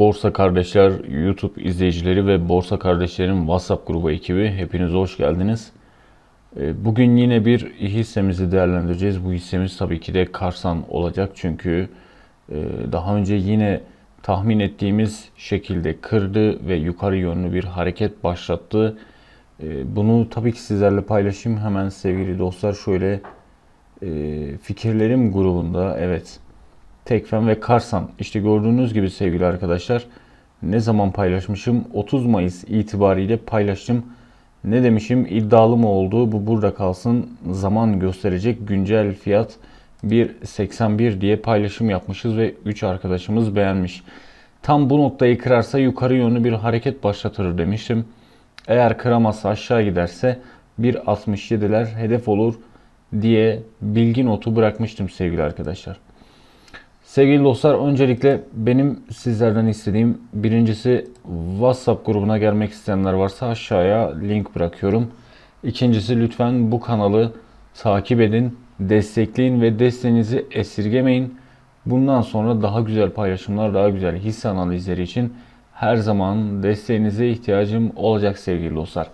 Borsa Kardeşler YouTube izleyicileri ve Borsa Kardeşlerin WhatsApp grubu ekibi hepiniz hoş geldiniz. Ee, Bugün yine bir hissemizi değerlendireceğiz. Bu hissemiz tabii ki de Karsan olacak çünkü e, daha önce yine tahmin ettiğimiz şekilde kırdı ve yukarı yönlü bir hareket başlattı. Ee, Bunu tabii ki sizlerle paylaşayım. Hemen sevgili dostlar şöyle e, fikirlerim grubunda evet Tekfen ve Karsan. İşte gördüğünüz gibi sevgili arkadaşlar ne zaman paylaşmışım? 30 Mayıs itibariyle paylaştım. Ne demişim? İddialı mı oldu? Bu burada kalsın. Zaman gösterecek. Güncel fiyat 1.81 diye paylaşım yapmışız ve 3 arkadaşımız beğenmiş. Tam bu noktayı kırarsa yukarı yönlü bir hareket başlatır demiştim. Eğer kıramazsa aşağı giderse 1.67'ler hedef olur diye bilgi notu bırakmıştım sevgili arkadaşlar. Sevgili dostlar öncelikle benim sizlerden istediğim birincisi WhatsApp grubuna gelmek isteyenler varsa aşağıya link bırakıyorum. İkincisi lütfen bu kanalı takip edin, destekleyin ve desteğinizi esirgemeyin. Bundan sonra daha güzel paylaşımlar, daha güzel hisse analizleri için her zaman desteğinize ihtiyacım olacak sevgili dostlar.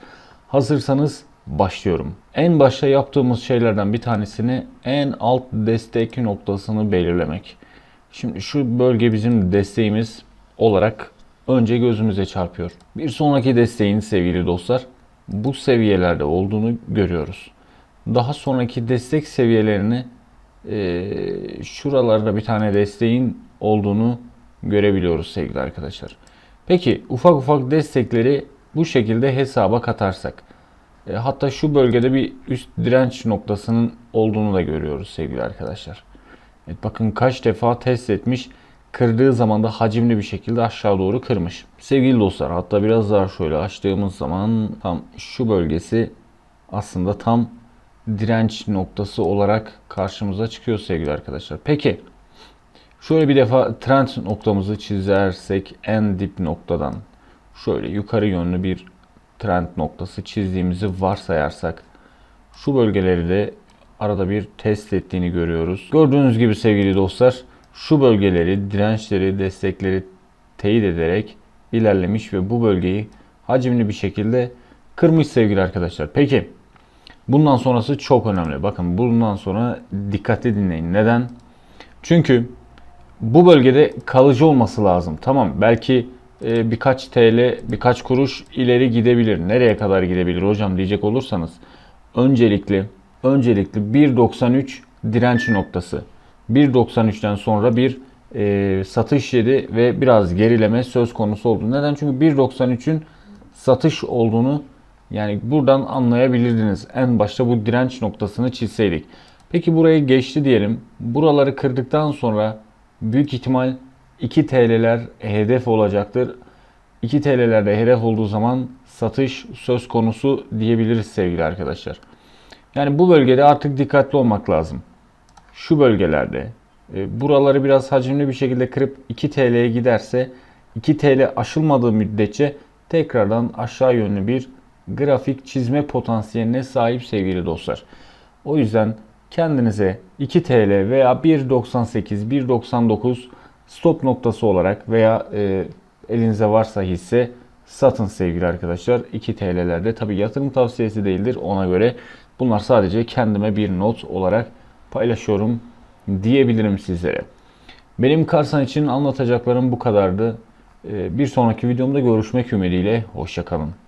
Hazırsanız başlıyorum. En başta yaptığımız şeylerden bir tanesini en alt destek noktasını belirlemek. Şimdi şu bölge bizim desteğimiz olarak önce gözümüze çarpıyor. Bir sonraki desteğin sevgili dostlar bu seviyelerde olduğunu görüyoruz. Daha sonraki destek seviyelerini e, şuralarda bir tane desteğin olduğunu görebiliyoruz sevgili arkadaşlar. Peki ufak ufak destekleri bu şekilde hesaba katarsak e, hatta şu bölgede bir üst direnç noktasının olduğunu da görüyoruz sevgili arkadaşlar. Evet, bakın kaç defa test etmiş. Kırdığı zaman da hacimli bir şekilde aşağı doğru kırmış. Sevgili dostlar hatta biraz daha şöyle açtığımız zaman tam şu bölgesi aslında tam direnç noktası olarak karşımıza çıkıyor sevgili arkadaşlar. Peki şöyle bir defa trend noktamızı çizersek en dip noktadan şöyle yukarı yönlü bir trend noktası çizdiğimizi varsayarsak şu bölgeleri de arada bir test ettiğini görüyoruz. Gördüğünüz gibi sevgili dostlar şu bölgeleri, dirençleri, destekleri teyit ederek ilerlemiş ve bu bölgeyi hacimli bir şekilde kırmış sevgili arkadaşlar. Peki bundan sonrası çok önemli. Bakın bundan sonra dikkatli dinleyin. Neden? Çünkü bu bölgede kalıcı olması lazım. Tamam belki e, birkaç TL, birkaç kuruş ileri gidebilir. Nereye kadar gidebilir hocam diyecek olursanız öncelikli öncelikli 1.93 direnç noktası. 1.93'ten sonra bir e, satış yedi ve biraz gerileme söz konusu oldu. Neden? Çünkü 1.93'ün satış olduğunu yani buradan anlayabilirdiniz. En başta bu direnç noktasını çizseydik. Peki burayı geçti diyelim. Buraları kırdıktan sonra büyük ihtimal 2 TL'ler hedef olacaktır. 2 TL'lerde hedef olduğu zaman satış söz konusu diyebiliriz sevgili arkadaşlar. Yani bu bölgede artık dikkatli olmak lazım. Şu bölgelerde e, buraları biraz hacimli bir şekilde kırıp 2 TL'ye giderse 2 TL aşılmadığı müddetçe tekrardan aşağı yönlü bir grafik çizme potansiyeline sahip sevgili dostlar. O yüzden kendinize 2 TL veya 1.98, 1.99 stop noktası olarak veya e, elinize varsa hisse satın sevgili arkadaşlar. 2 TL'lerde tabi yatırım tavsiyesi değildir ona göre. Bunlar sadece kendime bir not olarak paylaşıyorum diyebilirim sizlere. Benim Karsan için anlatacaklarım bu kadardı. E, bir sonraki videomda görüşmek ümidiyle. Hoşçakalın.